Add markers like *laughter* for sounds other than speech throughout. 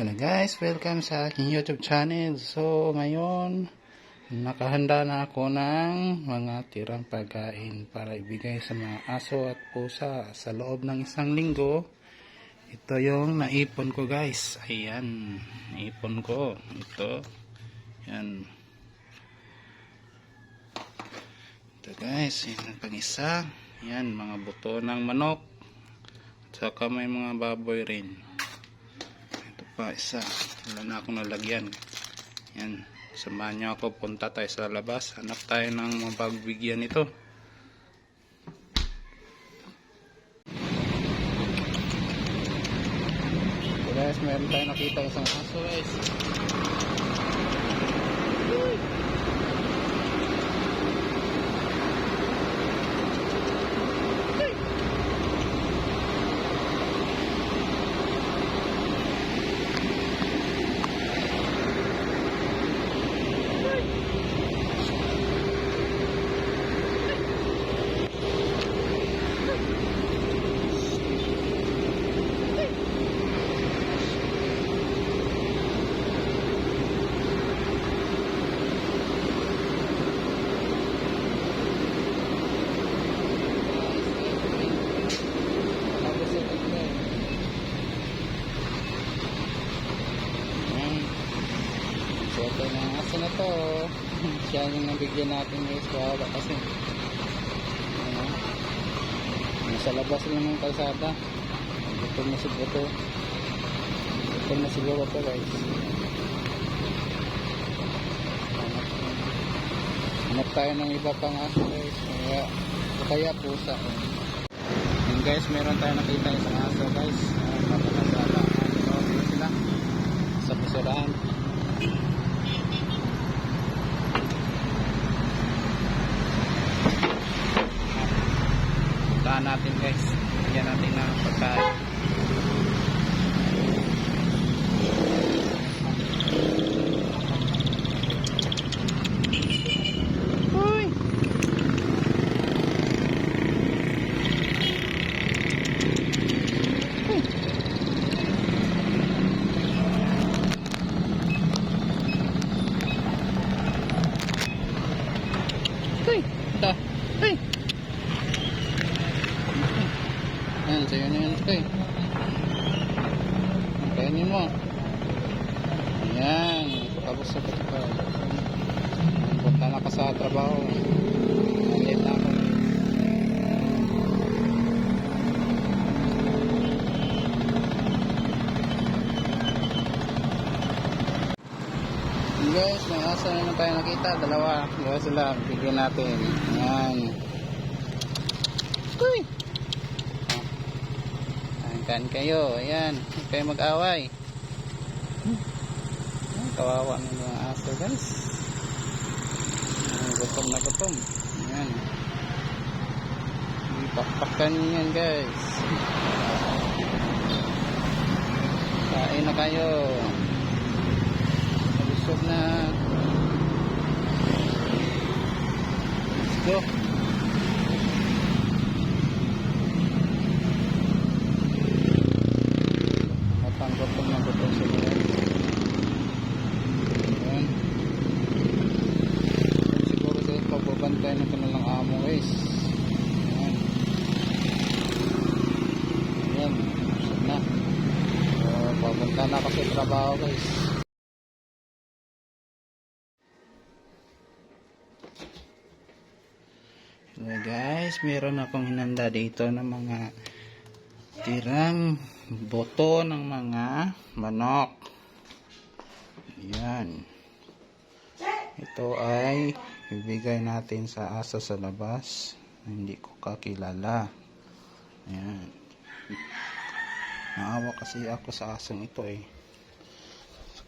Hello guys, welcome sa aking YouTube channel. So ngayon, nakahanda na ako ng mga tirang pagkain para ibigay sa mga aso at pusa sa loob ng isang linggo. Ito yung naipon ko guys. Ayan, naipon ko. Ito. Yan. Ito guys, yan ang pang-isa. Yan, mga buto ng manok. At saka may mga baboy rin. Pa, isa. Wala na akong nalagyan. Yan. Samahan niyo ako. Punta tayo sa labas. Hanap tayo ng mga pagbigyan ito. Guys, meron tayo nakita isang aso guys. Ito ang aso na to. *laughs* Siya yung nabigyan natin guys. Kawawa kasi. Ayan. Nasa labas lang ng kalsada. Gutom na siguro to. Gutom na siguro to guys. Hanap, tayo ng iba pang aso guys. Kaya, kaya pusa. Yun guys, meron tayo nakita isang aso guys. Uh, Mapanasala. Ano sila? Sa pusurahan. Puntahan natin guys. Bigyan natin ng pagkain. Uy! Ito. Uy! Ayan, ito eh. Kainin mo. Ayan. Tapos sa pa. Punta na ka sa trabaho. Nalit na ako. Guys, may asa na naman tayo nakita. Dalawa. Dalawa sila. Bigyan natin. Ayan. Uy! Kain kayo. Ayan. Huwag kayo mag-away. Ay, kawawa ng mga aso guys. Gutom na gutom. Ayan. Ipakpakan yan guys. Kain na kayo. Busog na. Let's go. Matang gutom na gutom sila. Ayan. Ayan, Siguro sa ito, babantay na kanilang amo guys. Ayan. Ayan. Busog na. So, kasi trabaho guys. Hello guys, meron akong hinanda dito ng mga tirang boto ng mga manok. Yan. Ito ay ibigay natin sa aso sa labas hindi ko kakilala. Ayan. Naawa kasi ako sa asong ito eh.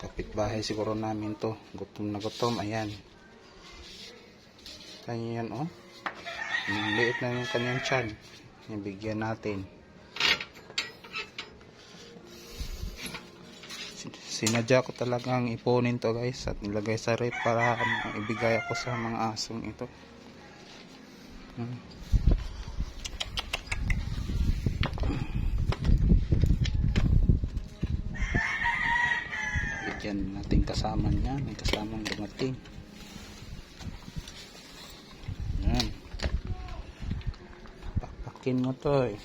Kapitbahay siguro namin to. Gutom na gutom. Ayan. Kanya yan oh. Liit na yung kanyang tiyan. Ibigyan natin. Sin- Sinadya ko talagang ipunin to guys at nilagay sa rep para ibigay ako sa mga asong ito. Hmm. Kasama niya. May kasamang dumating. Yan. Pakpakin mo to eh.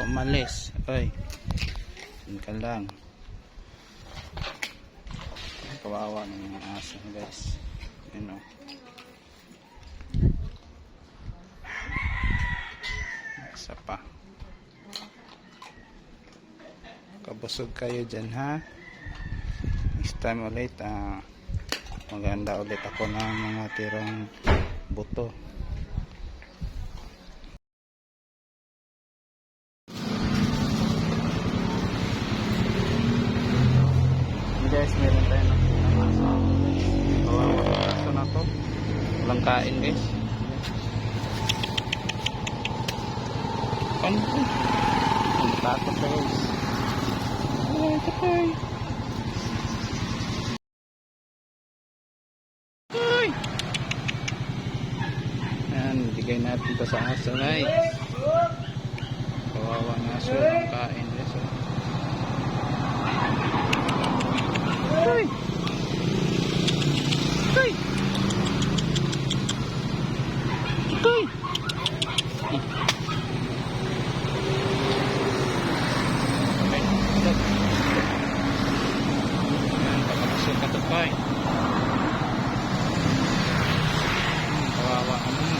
Pumalis. Oy. Yan ka lang. Kawawa ng mga aso guys. Yan o. Isa pa. Kabusog kayo dyan ha. Next time ulit ah, maganda ulit ako ng mga tirang buto. guys, meron tayo ng ng aso. Kawawa yung aso na to. Walang kain guys. Ano? Ang takot na guys. Ay, takay. Ay! Yan, bigay natin to sa aso guys. Kawawa ng aso. Walang kain guys. oh. Ay! Ay! Mm-hmm.